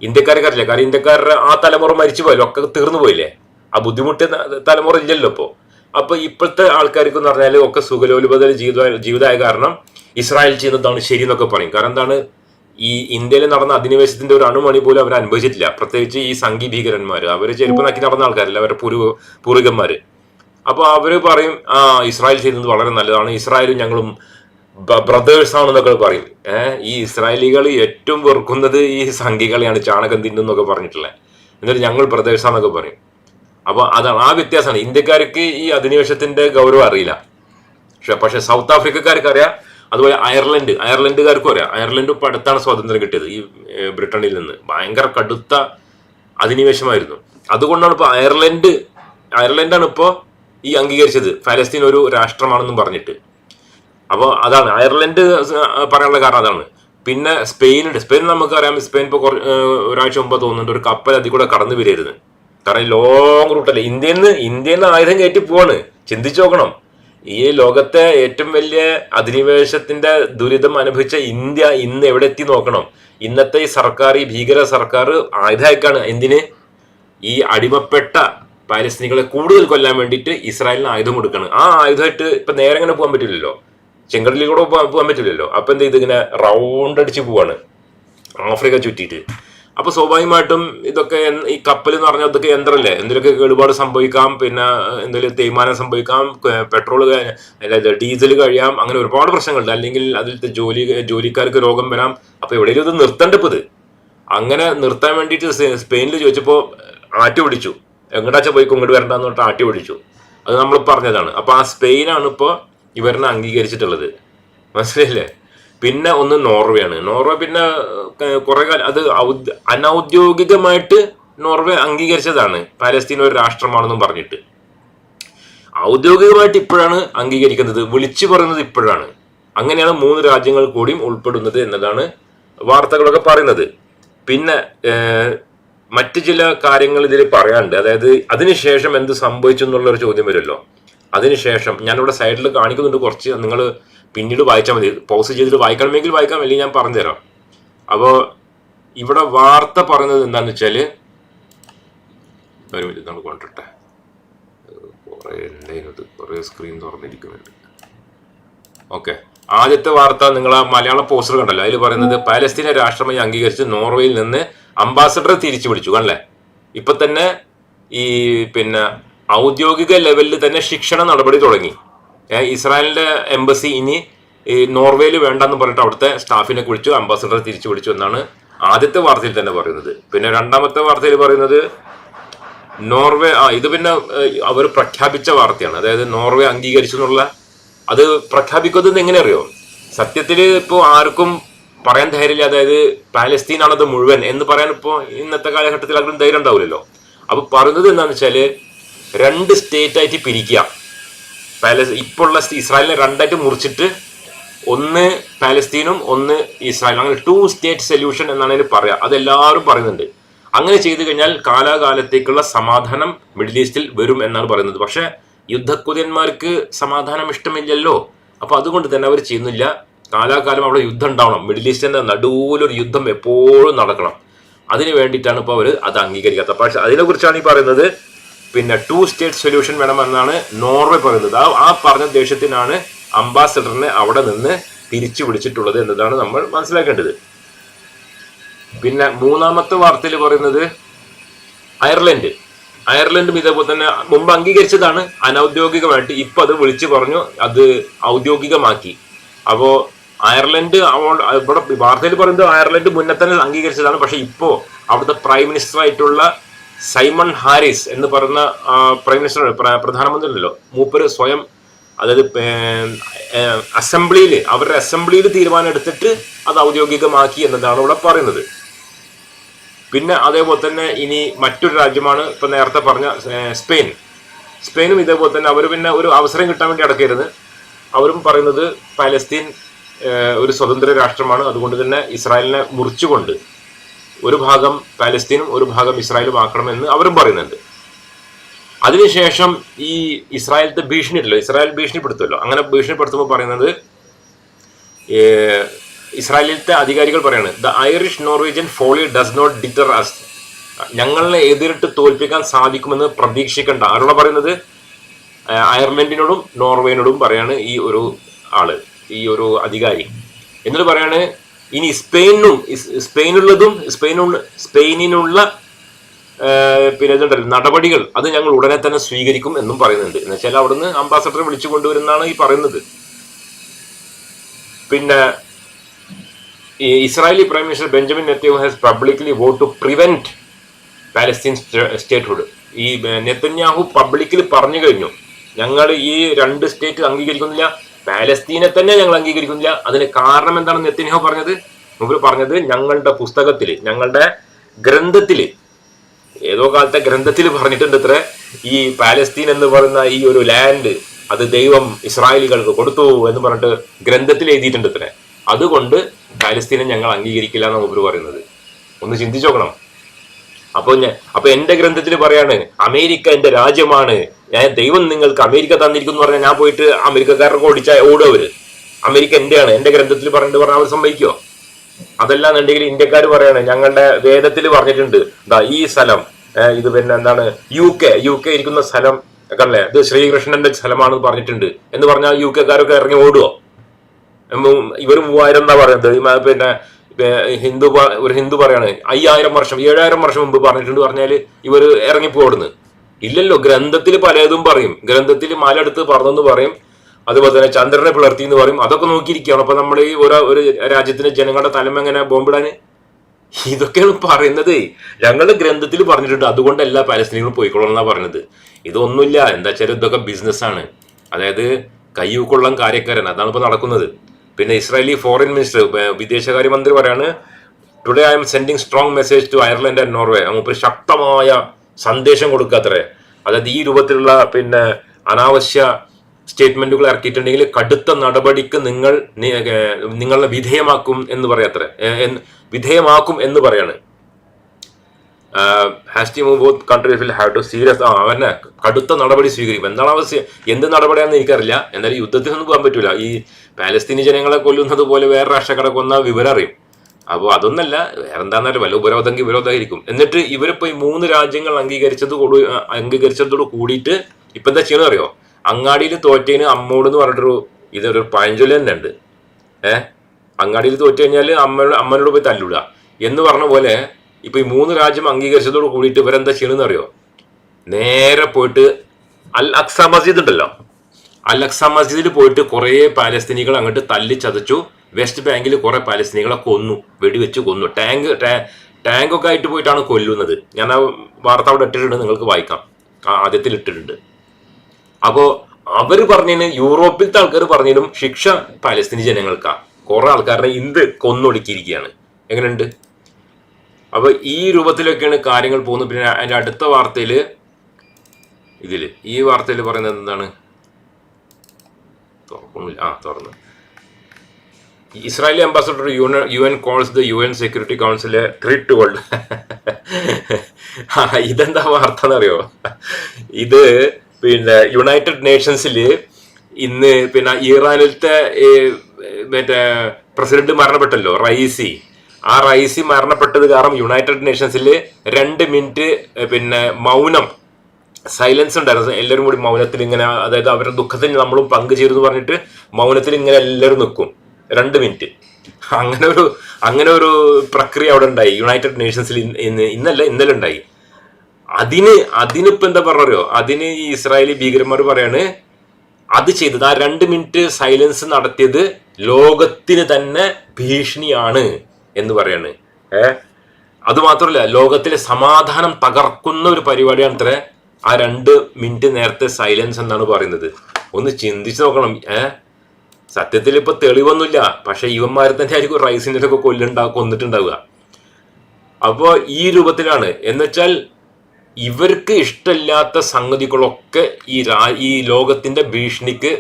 ഇന്ത്യക്കാർക്ക് അറിയില്ല? കാരണം ഇന്ത്യക്കാരുടെ ആ തലമുറ മരിച്ചു പോയല്ലോ ഒക്കെ തീർന്നു പോയില്ലേ? ആ ബുദ്ധിമുട്ടിയ തലമുറ ഇല്ലല്ലോ ഇപ്പോൾ അപ്പൊ ഇപ്പോഴത്തെ ആൾക്കാർക്ക് എന്ന് പറഞ്ഞാൽ ഒക്കെ സുഖലോലുപത ജീവിത ജീവിതമായ കാരണം ഇസ്രായേൽ ചെയ്യുന്നതാണ് ശരി എന്നൊക്കെ പറയും. കാരണം എന്താണ്? ഈ ഇന്ത്യയിൽ നടന്ന അധിനിവേശത്തിന്റെ ഒരു അണുമണി പോലും അവർ അനുഭവിച്ചിട്ടില്ല. പ്രത്യേകിച്ച് ഈ സംഘി ഭീകരന്മാർ അവർ ചെരുപ്പ് നക്കി നടന്ന ആൾക്കാരല്ല? അവരുടെ പൂർവ പൂർവികന്മാര്. അപ്പൊ അവർ പറയും ആ ഇസ്രായേൽ ചെയ്യുന്നത് വളരെ നല്ലതാണ്. ഇസ്രായേലും ഞങ്ങളും ബ്രദേഴ്സ് ആണെന്നൊക്കെ പറയും. ഏഹ് ഈ ഇസ്രായേലികൾ ഏറ്റവും വെറുക്കുന്നത് ഈ സംഘികളെയാണ്. ചാണകം തിന്നുന്നൊക്കെ പറഞ്ഞിട്ടുള്ളത് എന്നിട്ട് ഞങ്ങൾ ബ്രദേഴ്സ് ആണെന്നൊക്കെ പറയും. അപ്പൊ അതാണ് ആ വ്യത്യാസമാണ്. ഇന്ത്യക്കാർക്ക് ഈ അധിനിവേശത്തിന്റെ ഗൗരവം അറിയില്ല. പക്ഷെ പക്ഷെ സൗത്ത് ആഫ്രിക്കക്കാർക്ക് അറിയാം അതുപോലെ അയർലൻഡ് അയർലൻഡുകാർക്കും അറിയാം. അയർലൻഡ് പടുത്താണ് അടുത്താണ് സ്വാതന്ത്ര്യം കിട്ടിയത്. ഈ ബ്രിട്ടനിൽ നിന്ന്. ഭയങ്കര കടുത്ത അധിനിവേശമായിരുന്നു. അതുകൊണ്ടാണ് ഇപ്പോൾ അയർലൻഡ് അയർലൻഡാണ് ഇപ്പോൾ ഈ അംഗീകരിച്ചത്. ഫലസ്തീൻ ഒരു രാഷ്ട്രമാണെന്നും പറഞ്ഞിട്ട്. അപ്പോൾ അതാണ്. അയർലൻഡ് പറയാനുള്ള കാരണം അതാണ്. പിന്നെ സ്പെയിനുണ്ട്. സ്പെയിൻ നമുക്കറിയാം. സ്പെയിൻ ഇപ്പോൾ കുറച്ച് ഒരാഴ്ച മുമ്പ് തോന്നുന്നുണ്ട് ഒരു കപ്പൽ അതിൽ കൂടെ കടന്നു വരരുത് കാരണം ലോങ് റൂട്ടല്ലേ? ഇന്ത്യയിൽ നിന്ന് ഇന്ത്യയിൽ നിന്ന് ആയുധം കയറ്റി പോവാണ്. ചിന്തിച്ചു നോക്കണം. ഈ ലോകത്തെ ഏറ്റവും വലിയ അധിനിവേശത്തിന്റെ ദുരിതം അനുഭവിച്ച ഇന്ത്യ ഇന്ന് എവിടെ എത്തി നോക്കണം? ഇന്നത്തെ ഈ സർക്കാർ ഈ ഭീകര സർക്കാർ ആയുധം അയക്കാണ് എന്തിന്? ഈ അടിമപ്പെട്ട പാലസ്തീനികളെ കൂടുതൽ കൊല്ലാൻ വേണ്ടിയിട്ട് ഇസ്രായേലിന് ആയുധം കൊടുക്കണം. ആ ആയുധമായിട്ട് ഇപ്പൊ നേരെ ഇങ്ങനെ പോകാൻ പറ്റില്ലല്ലോ. ചെങ്കടലിൽ കൂടെ പോകാൻ പറ്റില്ലല്ലോ. അപ്പൊ എന്ത് ഇങ്ങനെ റൗണ്ട് അടിച്ച് പോവാണ്. ആഫ്രിക്ക ചുറ്റിയിട്ട്. അപ്പൊ സ്വാഭാവികമായിട്ടും ഇതൊക്കെ ഈ കപ്പൽ എന്ന് പറഞ്ഞാൽ ഇതൊക്കെ യന്ത്രമല്ലേ എന്തെങ്കിലുമൊക്കെ കേടുപാട് സംഭവിക്കാം പിന്നെ എന്തെങ്കിലും തേയ്മാനം സംഭവിക്കാം പെട്രോൾ ഡീസൽ കഴിയാം അങ്ങനെ ഒരുപാട് പ്രശ്നങ്ങളുണ്ട്. അല്ലെങ്കിൽ അതിലത്തെ ജോലി ജോലിക്കാർക്ക് രോഗം വരാം. അപ്പൊ എവിടെയെങ്കിലും ഇത് നിർത്തേണ്ട ഇപ്പത് അങ്ങനെ നിർത്താൻ വേണ്ടിയിട്ട് സ്പെയിനിൽ ചോദിച്ചപ്പോൾ ആറ്റി പിടിച്ചു എങ്ങോട്ടാച്ച പോയി ഇങ്ങോട്ട് വരണ്ടെന്ന് പറഞ്ഞിട്ട് ആട്ടി പിടിച്ചു അത് നമ്മൾ പറഞ്ഞതാണ്. അപ്പൊ ആ സ്പെയിനാണ് ഇപ്പോൾ ഇവരിനെ അംഗീകരിച്ചിട്ടുള്ളത്. മനസ്സിലായില്ലേ? പിന്നെ ഒന്ന് നോർവേ ആണ് നോർവേ പിന്നെ കുറെ കാലം അത് അനൗദ്യോഗികമായിട്ട് നോർവേ അംഗീകരിച്ചതാണ്. പാലസ്തീൻ ഒരു രാഷ്ട്രമാണെന്നും പറഞ്ഞിട്ട്. ഔദ്യോഗികമായിട്ട് ഇപ്പോഴാണ് അംഗീകരിക്കുന്നത്. വിളിച്ചു പറയുന്നത് ഇപ്പോഴാണ്. അങ്ങനെയാണ് മൂന്ന് രാജ്യങ്ങൾ കൂടിയും ഉൾപ്പെടുന്നത് എന്നതാണ് വാർത്തകളൊക്കെ പറയുന്നത്. പിന്നെ മറ്റു മറ്റ് ചില കാര്യങ്ങൾ ഇതിൽ പറയാണ്ട് അതായത് അതിനുശേഷം എന്ത് സംഭവിച്ചു എന്നുള്ള ഒരു ചോദ്യം വരുമല്ലോ. അതിനുശേഷം ഞാനിവിടെ സൈഡിൽ കാണിക്കുന്നുണ്ട് കുറച്ച്. നിങ്ങൾ പിന്നീട് വായിച്ചാൽ മതി. പോസ് ചെയ്തിട്ട് വായിക്കണമെങ്കിൽ വായിക്കാം അല്ലെങ്കിൽ ഞാൻ പറഞ്ഞുതരാം. അപ്പോൾ ഇവിടെ വാർത്ത പറയുന്നത് എന്താണെന്ന് വെച്ചാൽ ഒരു മിനിറ്റ് നമ്മൾ കൊണ്ടിട്ടെ കുറേ ഉണ്ടായിരുന്നത് കുറേ സ്ക്രീൻ തുറന്നിരിക്കുന്നുണ്ട്. ഓക്കെ. ആദ്യത്തെ വാർത്ത നിങ്ങൾ ആ മലയാള പോസ്റ്റർ കണ്ടല്ലോ. അതിൽ പറയുന്നത് പാലസ്തീനെ രാഷ്ട്രമായി അംഗീകരിച്ച് നോർവേയിൽ നിന്ന് അംബാസഡർ തിരിച്ചു പിടിച്ചു കണ്ടല്ലേ? ഇപ്പൊ തന്നെ ഈ പിന്നെ ഔദ്യോഗിക ലെവലിൽ തന്നെ ശിക്ഷണ നടപടി തുടങ്ങി. ഇസ്രായേലിന്റെ എംബസി ഇനി ഈ നോർവേയിൽ വേണ്ടെന്ന് പറഞ്ഞിട്ട് അവിടുത്തെ സ്റ്റാഫിനെ വിളിച്ചു അംബാസഡറെ തിരിച്ചു വിളിച്ചു എന്നാണ് ആദ്യത്തെ വാർത്തയിൽ തന്നെ പറയുന്നത്. പിന്നെ രണ്ടാമത്തെ വാർത്തയിൽ പറയുന്നത് നോർവേ ആ ഇത് പിന്നെ അവർ പ്രഖ്യാപിച്ച വാർത്തയാണ്. അതായത് നോർവേ അംഗീകരിച്ചു എന്നുള്ള അത് പ്രഖ്യാപിക്കുന്നത് എങ്ങനെ അറിയോ? സത്യത്തിൽ ഇപ്പോൾ ആർക്കും പറയാൻ ധൈര്യമില്ല. അതായത് പാലസ്തീൻ ആണത് മുഴുവൻ എന്ന് പറയാൻ ഇപ്പോൾ ഇന്നത്തെ കാലഘട്ടത്തിൽ ആർക്കും ധൈര്യം ഉണ്ടാവില്ലല്ലോ. അപ്പോൾ പറയുന്നത് എന്താണെന്ന് വെച്ചാൽ രണ്ട് സ്റ്റേറ്റ് ആയിട്ട് പിരിക്കുക. പാലസ് ഇപ്പോൾ ഉള്ള ഇസ്രായേലിനെ രണ്ടായിട്ട് മുറിച്ചിട്ട് ഒന്ന് പാലസ്തീനും ഒന്ന് ഇസ്രായേലും. അങ്ങനെ ടു സ്റ്റേറ്റ് സൊല്യൂഷൻ എന്നാണ് ഇതിന് പറയാ. അതെല്ലാവരും പറയുന്നുണ്ട്. അങ്ങനെ ചെയ്തു കഴിഞ്ഞാൽ കാലാകാലത്തേക്കുള്ള സമാധാനം മിഡിൽ ഈസ്റ്റിൽ വരും എന്നാണ് പറയുന്നത്. പക്ഷെ യുദ്ധക്കുതിയന്മാർക്ക് സമാധാനം ഇഷ്ടമില്ലല്ലോ. അപ്പോൾ അതുകൊണ്ട് തന്നെ അവർ ചെയ്യുന്നില്ല. കാലാകാലം അവിടെ യുദ്ധം ഉണ്ടാവണം. മിഡിൽ ഈസ്റ്റിന്റെ നടുവിലൊരു യുദ്ധം എപ്പോഴും നടക്കണം. അതിന് വേണ്ടിയിട്ടാണ് ഇപ്പോൾ അവർ അത് അംഗീകരിക്കാത്തത്. പക്ഷെ അതിനെക്കുറിച്ചാണ് ഈ പറയുന്നത്. പിന്നെ ടു സ്റ്റേറ്റ് സൊല്യൂഷൻ വേണമെന്നാണ് നോർവേ പറയുന്നത്. ആ ആ പറഞ്ഞ ദേശത്തിനാണ് അംബാസഡറിനെ അവിടെ നിന്ന് തിരിച്ചു വിളിച്ചിട്ടുള്ളത് എന്നതാണ് നമ്മൾ മനസ്സിലാക്കേണ്ടത്. പിന്നെ മൂന്നാമത്തെ വാർത്തയിൽ പറയുന്നത് അയർലൻഡ്. അയർലൻഡും ഇതേപോലെ തന്നെ മുമ്പ് അംഗീകരിച്ചതാണ്. അനൗദ്യോഗികമായിട്ട് ഇപ്പൊ അത് വിളിച്ചു പറഞ്ഞു അത് ഔദ്യോഗികമാക്കി. അപ്പോൾ അയർലൻഡ് ഇവിടെ വാർത്തയിൽ പറയുന്നത് അയർലൻഡ് മുന്നേ തന്നെ അംഗീകരിച്ചതാണ്. പക്ഷേ ഇപ്പോ അവിടുത്തെ പ്രൈം മിനിസ്റ്റർ ആയിട്ടുള്ള സൈമൺ ഹാരിസ് എന്ന് പറയുന്ന പ്രൈം മിനിസ്റ്റർ പ്രധാനമന്ത്രി ഉണ്ടല്ലോ. മൂപ്പര് സ്വയം അതായത് അസംബ്ലിയിൽ അവരുടെ അസംബ്ലിയിൽ തീരുമാനം എടുത്തിട്ട് അത് ഔദ്യോഗികമാക്കി എന്നതാണ് ഇവിടെ പറയുന്നത്. പിന്നെ അതേപോലെ തന്നെ ഇനി മറ്റൊരു രാജ്യമാണ് ഇപ്പൊ നേരത്തെ പറഞ്ഞ സ്പെയിൻ. സ്പെയിനും ഇതേപോലെ തന്നെ അവർ പിന്നെ ഒരു അവസരം കിട്ടാൻ വേണ്ടി അടക്കരുത്. അവരും പറയുന്നത് പാലസ്തീൻ ഒരു സ്വതന്ത്ര രാഷ്ട്രമാണ്. അതുകൊണ്ട് തന്നെ ഇസ്രായേലിനെ മുറിച്ചുകൊണ്ട് ഒരു ഭാഗം പാലസ്തീനും ഒരു ഭാഗം ഇസ്രായേലും ആക്കണമെന്ന് അവരും പറയുന്നുണ്ട്. അതിനുശേഷം ഈ ഇസ്രായേലത്തെ ഭീഷണി ഇസ്രായേൽ ഭീഷണിപ്പെടുത്തുമല്ലോ അങ്ങനെ ഭീഷണിപ്പെടുത്തുമ്പോൾ പറയുന്നത് ഇസ്രായേലിലത്തെ അധികാരികൾ പറയാണ് the Irish Norwegian folly does not deter us ഞങ്ങളെ എതിരിട്ട് തോൽപ്പിക്കാൻ സാധിക്കുമെന്ന് പ്രതീക്ഷിക്കേണ്ട. ആരോടാ പറയുന്നത്? അയർലൻഡിനോടും നോർവേനോടും പറയാണ് ഈ ഒരു ആൾ ഈ ഒരു അധികാരി. എന്നിട്ട് പറയാണ് ഇനി സ്പെയിനും സ്പെയിനുള്ളതും സ്പെയിനുള്ള സ്പെയിനിനുള്ള പിന്നെ ഇതുണ്ടല്ലോ നടപടികൾ അത് ഞങ്ങൾ ഉടനെ തന്നെ സ്വീകരിക്കും എന്നും പറയുന്നുണ്ട്. എന്ന് വെച്ചാൽ അവിടുന്ന് അംബാസഡറെ വിളിച്ചു കൊണ്ടുവരുന്നതാണ് ഈ പറയുന്നത്. പിന്നെ Israeli prime minister Benjamin Netanyahu has publicly vowed to prevent Palestine statehood ഈ നെത്തന്യാഹു പബ്ലിക്കിൽ പറഞ്ഞു കഴിഞ്ഞു. ഞങ്ങൾ ഈ രണ്ട് സ്റ്റേറ്റ് അംഗീകരിക്കുന്നില്ല. പാലസ്തീനെ തന്നെ ഞങ്ങൾ അംഗീകരിക്കുന്നില്ല. അതിന് കാരണം എന്താണെന്ന് എത്തിനോ പറഞ്ഞത്? മുമ്പ് പറഞ്ഞത് ഞങ്ങളുടെ പുസ്തകത്തിൽ ഞങ്ങളുടെ ഗ്രന്ഥത്തിൽ ഏതോ കാലത്തെ ഗ്രന്ഥത്തിൽ പറഞ്ഞിട്ടുണ്ട് ഇത്ര ഈ പാലസ്തീൻ എന്ന് പറയുന്ന ഈ ഒരു ലാൻഡ് അത് ദൈവം ഇസ്രായേലികൾക്ക് കൊടുത്തു എന്ന് പറഞ്ഞിട്ട് ഗ്രന്ഥത്തിൽ എഴുതിയിട്ടുണ്ട് ഇത്ര അതുകൊണ്ട് പാലസ്തീനെ ഞങ്ങൾ അംഗീകരിക്കില്ല എന്നാണ് മുമ്പിൽ പറയുന്നത്. ഒന്ന് ചിന്തിച്ചോക്കണം അപ്പൊ ഞാൻ അപ്പൊ എന്റെ ഗ്രന്ഥത്തിൽ പറയാണ് അമേരിക്ക എന്റെ രാജ്യമാണ് ദൈവം നിങ്ങൾക്ക് അമേരിക്ക തന്നിരിക്കുന്നു പറഞ്ഞാൽ ഞാൻ പോയിട്ട് അമേരിക്കക്കാരൊക്കെ ഓടിച്ച ഓടും അവർ. അമേരിക്ക എന്റെയാണ് എന്റെ ഗ്രന്ഥത്തിൽ പറഞ്ഞിട്ട് പറഞ്ഞാൽ അവർ അതല്ല അതല്ലാന്നുണ്ടെങ്കിൽ ഇന്ത്യക്കാർ പറയാണ് ഞങ്ങളുടെ വേദത്തിൽ പറഞ്ഞിട്ടുണ്ട് എന്താ ഈ സ്ഥലം ഇത് പിന്നെ എന്താണ് യു കെ യു കെ ഇരിക്കുന്ന സ്ഥലം കണ്ടല്ലേ? ഇത് ശ്രീകൃഷ്ണന്റെ സ്ഥലമാണെന്ന് പറഞ്ഞിട്ടുണ്ട്. എന്ന് പറഞ്ഞാൽ യു കെക്കാരൊക്കെ ഇറങ്ങി ഓടുവോ? ഇവർ മൂവായിരം എന്നാ പറയുന്നത് പിന്നെ ഹിന്ദു ഒരു ഹിന്ദു പറയാണ് അയ്യായിരം വർഷം ഏഴായിരം വർഷം മുമ്പ് പറഞ്ഞിട്ടുണ്ട് പറഞ്ഞാൽ ഇവർ ഇറങ്ങിപ്പോടുന്നു. ഇല്ലല്ലോ ഗ്രന്ഥത്തിൽ പലതും പറയും. ഗ്രന്ഥത്തിൽ മലെടുത്ത് പറഞ്ഞെന്ന് പറയും. അതുപോലെ തന്നെ ചന്ദ്രനെ പിളർത്തി എന്ന് പറയും. അതൊക്കെ നോക്കിയിരിക്കുകയാണ്. അപ്പൊ നമ്മൾ ഈ ഓരോ ഒരു രാജ്യത്തിന്റെ ജനങ്ങളുടെ തലമെങ്ങനെ ബോംബിടാന്? ഇതൊക്കെയാണ് പറയുന്നത്. ഞങ്ങളുടെ ഗ്രന്ഥത്തിൽ പറഞ്ഞിട്ടുണ്ട്. അതുകൊണ്ട് എല്ലാ പാലസ്തീനികളും പോയിക്കൊള്ളണം പറഞ്ഞത്. ഇതൊന്നുമില്ല. എന്താ വെച്ചാൽ ഇതൊക്കെ ബിസിനസ്സാണ് അതായത് കയ്യൂക്കൊള്ളം കാര്യക്കാരൻ അതാണ് ഇപ്പൊ നടക്കുന്നത്. പിന്നെ ഇസ്രായേലി ഫോറിൻ മിനിസ്റ്റർ വിദേശകാര്യമന്ത്രി പറയാണ് today I'm sending strong message to Ireland and Norway മൂപ്പര് ശക്തമായ സന്ദേശം കൊടുക്കാത്രേ. അതായത് ഈ രൂപത്തിലുള്ള പിന്നെ അനാവശ്യ സ്റ്റേറ്റ്മെന്റുകൾ ഇറക്കിയിട്ടുണ്ടെങ്കിൽ കടുത്ത നടപടിക്ക് നിങ്ങൾ നിങ്ങളെ വിധേയമാക്കും എന്ന് പറയത്രേ. വിധേയമാക്കും എന്ന് പറയാണ്. വിൽ ഹാവ് ടു സീരിയസ് അവനെ കടുത്ത നടപടി സ്വീകരിക്കും. എന്താണ് അവസ്ഥ? എന്ത് നടപടിയാണെന്ന് എനിക്കറിയില്ല. എന്നാലും യുദ്ധത്തിനൊന്നും പോകാൻ പറ്റൂല. ഈ പാലസ്തീനി ജനങ്ങളെ കൊല്ലുന്നത് പോലെ വേറെ രാഷ്ട്രക്കാരെ കൊന്ന വിവരം അറിയും. അപ്പോൾ അതൊന്നല്ല വേറെ എന്താണെന്നാലും വല്ല ഉപരോധമെങ്കിൽ ഉപരോധമായിരിക്കും എന്നിട്ട് ഇവരിപ്പോ ഈ മൂന്ന് രാജ്യങ്ങൾ അംഗീകരിച്ചത് കൂടി അംഗീകരിച്ചതോട് കൂടിയിട്ട് ഇപ്പൊ എന്താ ചെയ്യണമെന്ന് അറിയോ? അങ്ങാടിയിൽ തോറ്റേന് അമ്മോട് എന്ന് പറഞ്ഞിട്ടൊരു ഇതൊരു പഴഞ്ചൊല്ലി തന്നെ ഉണ്ട് ഏഹ് അങ്ങാടിയിൽ തോറ്റു കഴിഞ്ഞാൽ അമ്മയോട് അമ്മനോട് പോയി തല്ലൂട എന്ന് പറഞ്ഞ പോലെ ഇപ്പൊ ഈ മൂന്ന് രാജ്യം അംഗീകരിച്ചതോട് കൂടിയിട്ട് ഇവരെന്താ ചെയ്യണമെന്ന് അറിയോ? നേരെ പോയിട്ട് അൽ അക്സ മസ്ജിദ് ഉണ്ടല്ലോ. അൽ അക്സ മസ്ജിദിൽ പോയിട്ട് കുറേ പാലസ്തീനികൾ അങ്ങോട്ട് തല്ലി ചതച്ചു വെസ്റ്റ് ബാങ്കിൽ കുറെ പാലസ്തീനികളെ കൊന്നു വെടിവെച്ച് കൊന്നു. ടാങ്ക് ടാങ്കൊക്കെ ആയിട്ട് പോയിട്ടാണ് കൊല്ലുന്നത്. ഞാൻ ആ വാർത്ത അവിടെ ഇട്ടിട്ടുണ്ട് നിങ്ങൾക്ക് വായിക്കാം. ആദ്യത്തിൽ ഇട്ടിട്ടുണ്ട്. അപ്പോ അവർ പറഞ്ഞതിന് യൂറോപ്പിലത്തെ ആൾക്കാർ പറഞ്ഞതിനും ശിക്ഷ പാലസ്തീനി ജനങ്ങൾക്കാ. കുറെ ആൾക്കാരുടെ ഇന്ത് കൊന്നൊടുക്കിയിരിക്കുകയാണ്. എങ്ങനെയുണ്ട്? അപ്പൊ ഈ രൂപത്തിലൊക്കെയാണ് കാര്യങ്ങൾ പോകുന്നത്. പിന്നെ അതിന്റെ അടുത്ത വാർത്തയിൽ ഇതിൽ ഈ വാർത്തയിൽ പറയുന്നത് എന്താണ്? തുറക്കുന്നില്ല. ആ തുറന്നു. Israeli ambassador U U N calls the U N security കൗൺസിലെ threat world ഇതെന്താ വാർത്ത എന്നറിയോ ഇത് പിന്നെ യുണൈറ്റഡ് നേഷൻസിൽ ഇന്ന് പിന്നെ ഇറാനിലത്തെ മറ്റേ പ്രസിഡന്റ് മരണപ്പെട്ടല്ലോ റൈസി ആ റൈസി മരണപ്പെട്ടത് കാരണം യുണൈറ്റഡ് നേഷൻസിൽ രണ്ട് മിനിറ്റ് പിന്നെ മൗനം സൈലൻസ് ഉണ്ടായിരുന്നു. എല്ലാവരും കൂടി മൗനത്തിൽ ഇങ്ങനെ അതായത് അവരുടെ ദുഃഖത്തിൽ നമ്മളും പങ്കുചേരുന്നു പറഞ്ഞിട്ട് മൗനത്തിൽ ഇങ്ങനെ എല്ലാവരും നിൽക്കും രണ്ട് മിനിറ്റ്. അങ്ങനെ ഒരു അങ്ങനെ ഒരു പ്രക്രിയ അവിടെ ഉണ്ടായി. യുണൈറ്റഡ് നേഷൻസിൽ ഇന്ന് ഇന്ന് ഇന്നല്ല ഇന്നലെ ഉണ്ടായി. അതിന് അതിനിപ്പോ എന്താ പറഞ്ഞോ അതിന് ഈ ഇസ്രായേലി ഭീകരന്മാർ പറയാണ് അത് ചെയ്തത്. ആ രണ്ട് മിനിറ്റ് സൈലൻസ് നടത്തിയത് ലോകത്തിന് തന്നെ ഭീഷണിയാണ് എന്ന് പറയാണ്. ഏ? അത് മാത്രമല്ല ലോകത്തിലെ സമാധാനം തകർക്കുന്ന ഒരു പരിപാടിയാണ് അത്ര ആ രണ്ട് മിനിറ്റ് നേരത്തെ സൈലൻസ് എന്നാണ് പറയുന്നത്. ഒന്ന് ചിന്തിച്ചു നോക്കണം ഏ? സത്യത്തിൽ ഇപ്പൊ തെളിവൊന്നുമില്ല. പക്ഷെ ഇവന്മാരെ തന്നെ ആയിരിക്കും റൈസിന്റെ ഒക്കെ കൊല്ലുണ്ടാ കൊന്നിട്ടുണ്ടാവുക. അപ്പോ ഈ രൂപത്തിലാണ്. എന്നുവെച്ചാൽ ഇവർക്ക് ഇഷ്ടമില്ലാത്ത സംഗതികളൊക്കെ ഈ രാ ഈ ലോകത്തിന്റെ ഭീഷണിക്ക്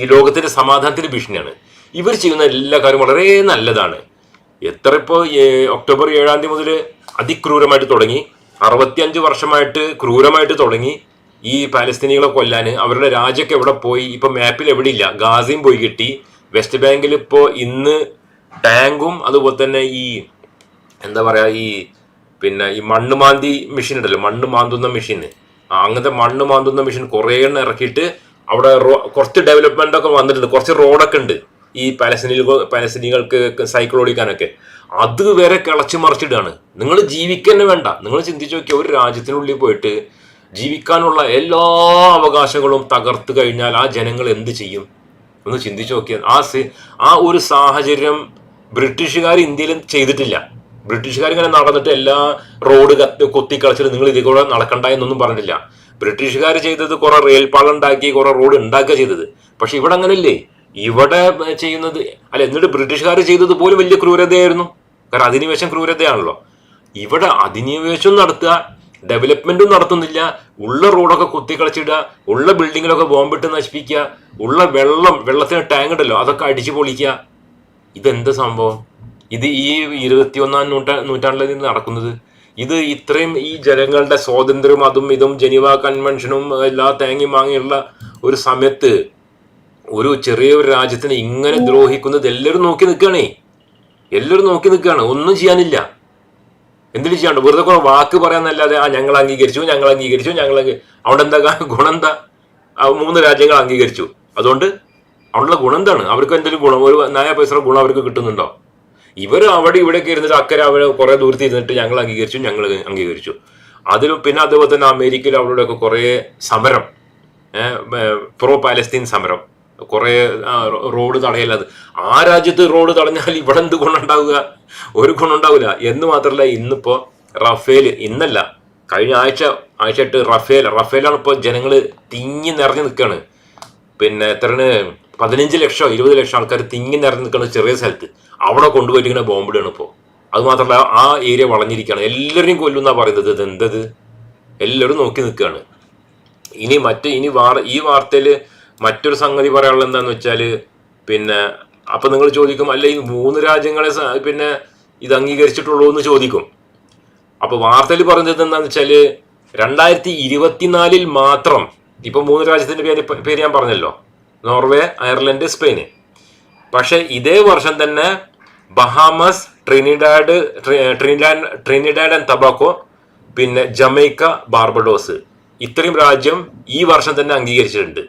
ഈ ലോകത്തിന്റെ സമാധാനത്തിന്റെ ഭീഷണിയാണ്. ഇവർ ചെയ്യുന്ന എല്ലാ കാര്യവും വളരെ നല്ലതാണ്. എത്ര ഇപ്പോൾ ഒക്ടോബർ ഏഴാം തീയതി മുതൽ അതിക്രൂരമായിട്ട് തുടങ്ങി. അറുപത്തിയഞ്ച് വർഷമായിട്ട് ക്രൂരമായിട്ട് തുടങ്ങി. ഈ പാലസ്തീനികളെ കൊല്ലാൻ അവരുടെ രാജ്യമൊക്കെ എവിടെ പോയി? ഇപ്പൊ മാപ്പിൽ എവിടെ ഇല്ല ഗാസിയും പോയി കിട്ടി. വെസ്റ്റ് ബാങ്കിൽ ഇപ്പോ ഇന്ന് ടാങ്കും അതുപോലെ തന്നെ ഈ എന്താ പറയാ ഈ പിന്നെ ഈ മണ്ണ് മാന്തി മെഷീൻ ഉണ്ടല്ലോ. മണ്ണ് മാന്തുന്ന മെഷീൻ അങ്ങനത്തെ മണ്ണ് മാന്തുന്ന മെഷീൻ കുറേ എണ്ണം ഇറക്കിയിട്ട് അവിടെ കുറച്ച് ഡെവലപ്മെന്റ് ഒക്കെ വന്നിട്ടുണ്ട്. കുറച്ച് റോഡൊക്കെ ഉണ്ട് ഈ പാലസ്തീനികൾ പാലസ്തീനികൾക്ക് സൈക്കിൾ ഓടിക്കാനൊക്കെ. അത് വരെ കിളച്ച് മറിച്ചിടുകയാണ്. നിങ്ങൾ ജീവിക്കന്നെ വേണ്ട. നിങ്ങൾ ചിന്തിച്ചു നോക്കിയ ഒരു രാജ്യത്തിനുള്ളിൽ പോയിട്ട് ജീവിക്കാനുള്ള എല്ലാ അവകാശങ്ങളും തകർത്തു കഴിഞ്ഞാൽ ആ ജനങ്ങൾ എന്ത് ചെയ്യും? ഒന്ന് ചിന്തിച്ചു നോക്കിയാൽ ആ ആ ഒരു സാഹചര്യം ബ്രിട്ടീഷുകാർ ഇന്ത്യയിൽ ചെയ്തിട്ടില്ല. ബ്രിട്ടീഷുകാർ ഇങ്ങനെ നടന്നിട്ട് എല്ലാ റോഡ് കത്തി കൊത്തിക്കളിച്ചിട്ട് നിങ്ങൾ കൂടെ നടക്കണ്ട എന്നൊന്നും പറഞ്ഞില്ല ബ്രിട്ടീഷുകാർ ചെയ്തത് കുറെ റെയിൽപാളം ഉണ്ടാക്കി കുറെ റോഡ് ഉണ്ടാക്കുക ചെയ്തത്. പക്ഷെ ഇവിടെ അങ്ങനല്ലേ. ഇവിടെ ചെയ്യുന്നത് അല്ല എന്നിട്ട് ബ്രിട്ടീഷുകാർ ചെയ്തത് പോലും വലിയ ക്രൂരതയായിരുന്നു. കാരണം അധിനിവേശം ക്രൂരതയാണല്ലോ. ഇവിടെ അധിനിവേശം നടത്തുക ഡെവലപ്മെന്റും നടത്തുന്നില്ല. ഉള്ള റോഡൊക്കെ കുത്തിക്കളച്ചിടുക ഉള്ള ബിൽഡിങ്ങിലൊക്കെ ബോംബിട്ട് നശിപ്പിക്കുക ഉള്ള വെള്ളം വെള്ളത്തിന് ടാങ്ക് ഉണ്ടല്ലോ അതൊക്കെ അടിച്ചു പൊളിക്കുക. ഇതെന്ത് സംഭവം? ഇത് ഈ ഇരുപത്തിയൊന്നാം നൂറ്റാ നൂറ്റാണ്ടിൽ നിന്ന് നടക്കുന്നത്. ഇത് ഇത്രയും ഈ ജനങ്ങളുടെ സ്വാതന്ത്ര്യം അതും ഇതും ജനീവ കൺവെൻഷനും എല്ലാ തേങ്ങയും മാങ്ങിയുള്ള ഒരു സമയത്ത് ഒരു ചെറിയ ഒരു രാജ്യത്തിനെ ഇങ്ങനെ ദ്രോഹിക്കുന്നത് എല്ലാവരും നോക്കി നിൽക്കുകയാണേ. എല്ലാവരും നോക്കി നിൽക്കുകയാണ്. ഒന്നും ചെയ്യാനില്ല. എന്തിനു ചെയ്യാണ്ട് വെറുതെ കുറെ വാക്ക് പറയാന്നല്ലാതെ ആ ഞങ്ങൾ അംഗീകരിച്ചു ഞങ്ങൾ അംഗീകരിച്ചു ഞങ്ങൾ അവിടെ എന്താ ഗുണം എന്താ മൂന്ന് രാജ്യങ്ങൾ അംഗീകരിച്ചു. അതുകൊണ്ട് അവിടെയുള്ള ഗുണം എന്താണ് അവർക്ക് എന്തെങ്കിലും ഗുണം ഒരു നായ പൈസ ഗുണം അവർക്ക് കിട്ടുന്നുണ്ടോ? ഇവർ അവിടെ ഇവിടെയൊക്കെ ഇരുന്നിട്ട് അക്കരെ അവരെ കുറെ ദൂരത്ത് ഇരുന്നിട്ട് ഞങ്ങൾ അംഗീകരിച്ചു ഞങ്ങൾ അംഗീകരിച്ചു. അതിലും പിന്നെ അതുപോലെ തന്നെ അമേരിക്കയിൽ അവരുടെയൊക്കെ കുറേ സമരം പ്രോ പാലസ്തീൻ സമരം. കുറെ റോഡ് തടയല്ലത് ആ രാജ്യത്ത് റോഡ് തടഞ്ഞാൽ ഇവിടെ എന്ത് ഗുണമുണ്ടാവുക? ഒരു ഗുണമുണ്ടാവില്ല. എന്ന് മാത്രമല്ല ഇന്നിപ്പോ റഫേൽ ഇന്നല്ല. കഴിഞ്ഞ ആഴ്ച ആഴ്ച എട്ട് റഫേൽ റഫേലാണ് ഇപ്പോൾ ജനങ്ങൾ തിങ്ങി നിറഞ്ഞു നിൽക്കുകയാണ് പിന്നെ എത്രയാണ് പതിനഞ്ച് ലക്ഷം ഇരുപത് ലക്ഷം ആൾക്കാർ തിങ്ങി നിറഞ്ഞു നിൽക്കുന്ന ചെറിയ സ്ഥലത്ത്. അവിടെ കൊണ്ടുപോയിട്ട് ഇങ്ങനെ ബോംബിടുകയാണ് ഇപ്പോൾ അത് മാത്രമല്ല ആ ഏരിയ വളഞ്ഞിരിക്കുകയാണ്. എല്ലാവരെയും കൊല്ലുന്ന പറയുന്നത്. ഇത് എന്തത്? എല്ലാവരും നോക്കി നിൽക്കുകയാണ്. ഇനി മറ്റേ ഇനി വാർ ഈ വാർത്തയിൽ മറ്റൊരു സംഗതി പറയാനുള്ളത് എന്താന്ന് വെച്ചാൽ പിന്നെ അപ്പൊ നിങ്ങൾ ചോദിക്കും അല്ല ഈ മൂന്ന് രാജ്യങ്ങളെ പിന്നെ ഇത് അംഗീകരിച്ചിട്ടുള്ളൂ എന്ന് ചോദിക്കും. അപ്പൊ വാർത്തയിൽ പറഞ്ഞത് എന്താണെന്ന് വെച്ചാൽ രണ്ടായിരത്തി ഇരുപത്തിനാലിൽ മാത്രം ഇപ്പൊ മൂന്ന് രാജ്യത്തിന്റെ പേര് പേര് ഞാൻ പറഞ്ഞല്ലോ. നോർവേ അയർലൻഡ് സ്പെയിന്. പക്ഷെ ഇതേ വർഷം തന്നെ Bahamas Trinidad Trinidad Trinidad Trinidad and Tobago പിന്നെ ജമൈക്ക ബാർബഡോസ്. ഇത്രയും രാജ്യം ഈ വർഷം തന്നെ അംഗീകരിച്ചിട്ടുണ്ട്.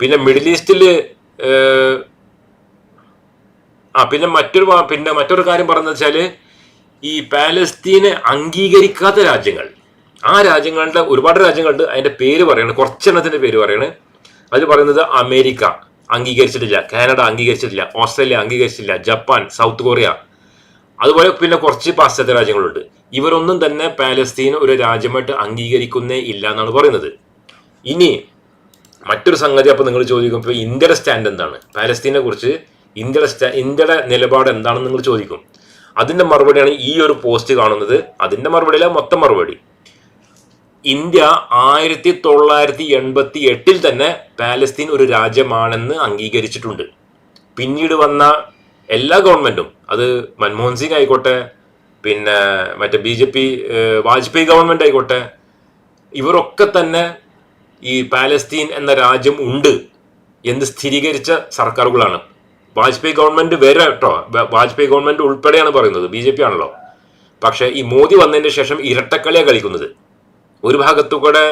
പിന്നെ മിഡിൽ ഈസ്റ്റിൽ ആ പിന്നെ മറ്റൊരു പിന്നെ മറ്റൊരു കാര്യം പറഞ്ഞു വെച്ചാൽ ഈ പാലസ്തീനെ അംഗീകരിക്കാത്ത രാജ്യങ്ങൾ. ആ രാജ്യങ്ങളുടെ ഒരുപാട് രാജ്യങ്ങളുണ്ട്. അതിന്റെ പേര് പറയണ കുറച്ചെണ്ണത്തിന്റെ പേര് പറയണ. അതിൽ പറയുന്നത് അമേരിക്ക അംഗീകരിച്ചിട്ടില്ല കാനഡ അംഗീകരിച്ചിട്ടില്ല ഓസ്ട്രേലിയ അംഗീകരിച്ചിട്ടില്ല ജപ്പാൻ സൗത്ത് കൊറിയ. അതുപോലെ പിന്നെ കുറച്ച് പാശ്ചാത്യ രാജ്യങ്ങളുണ്ട്. ഇവരൊന്നും തന്നെ പാലസ്തീൻ ഒരു രാജ്യമായിട്ട് അംഗീകരിക്കുന്നേ ഇല്ല എന്നാണ് പറയുന്നത്. ഇനി മറ്റൊരു സംഗതി അപ്പോൾ നിങ്ങൾ ചോദിക്കും ഇപ്പോൾ ഇന്ത്യയുടെ സ്റ്റാൻഡ് എന്താണ്? പാലസ്തീനെ കുറിച്ച് ഇന്ത്യയുടെ സ്റ്റാ ഇന്ത്യയുടെ നിലപാട് എന്താണെന്ന് നിങ്ങൾ ചോദിക്കും. അതിന്റെ മറുപടിയാണ് ഈ ഒരു പോസ്റ്റ് കാണുന്നത്. അതിന്റെ മറുപടിയില്ല മൊത്തം മറുപടി. ഇന്ത്യ ആയിരത്തി തൊള്ളായിരത്തി എൺപത്തി എട്ടിൽ തന്നെ പാലസ്തീൻ ഒരു രാജ്യമാണെന്ന് അംഗീകരിച്ചിട്ടുണ്ട്. പിന്നീട് വന്ന എല്ലാ ഗവൺമെന്റും അത് മൻമോഹൻ സിംഗ് ആയിക്കോട്ടെ പിന്നെ മറ്റേ B J P Vajpayee government ആയിക്കോട്ടെ ഇവരൊക്കെ തന്നെ ഈ പാലസ്തീൻ എന്ന രാജ്യം ഉണ്ട് എന്ന് സ്ഥിരീകരിച്ച സർക്കാരുകളാണ്. വാജ്പേയി ഗവൺമെന്റ് വരെ കേട്ടോ വാജ്പേയി ഗവൺമെന്റ് ഉൾപ്പെടെയാണ് പറയുന്നത് ബി ജെ പി ആണല്ലോ. പക്ഷെ ഈ മോദി വന്നതിന് ശേഷം ഇരട്ടക്കളിയാണ് കളിക്കുന്നത്. ഒരു ഭാഗത്തു കൂടെ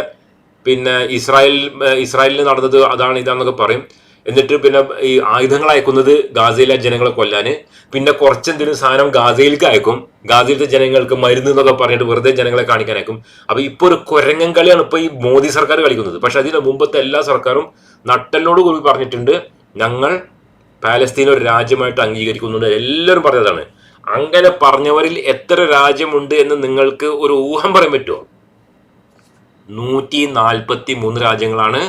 പിന്നെ ഇസ്രായേൽ ഇസ്രായേലിൽ നടന്നത് അതാണ് ഇതാണെന്നൊക്കെ പറയും. എന്നിട്ട് പിന്നെ ഈ ആയുധങ്ങൾ അയക്കുന്നത് ഗാസയിലെ ജനങ്ങളെ കൊല്ലാന്. പിന്നെ കുറച്ചെന്തെങ്കിലും സാധനം ഗാസയിലേക്ക് അയക്കും. ഗാസയിലത്തെ ജനങ്ങൾക്ക് മരുന്ന് എന്നൊക്കെ പറഞ്ഞിട്ട് വെറുതെ ജനങ്ങളെ കാണിക്കാൻ അയക്കും. അപ്പൊ ഇപ്പൊ ഒരു കുരങ്ങൻ കളിയാണ് ഇപ്പൊ ഈ മോദി സർക്കാർ കളിക്കുന്നത്. പക്ഷെ അതിന് മുമ്പത്തെ എല്ലാ സർക്കാരും നട്ടലിനോട് കൂടി പറഞ്ഞിട്ടുണ്ട് ഞങ്ങൾ പാലസ്തീൻ ഒരു രാജ്യമായിട്ട് അംഗീകരിക്കുന്നുണ്ട് എല്ലാവരും പറഞ്ഞതാണ്. അങ്ങനെ പറഞ്ഞവരിൽ എത്ര രാജ്യമുണ്ട് എന്ന് നിങ്ങൾക്ക് ഒരു ഊഹം പറയാൻ പറ്റുമോ? നൂറ്റി നാൽപ്പത്തി മൂന്ന് രാജ്യങ്ങളാണ്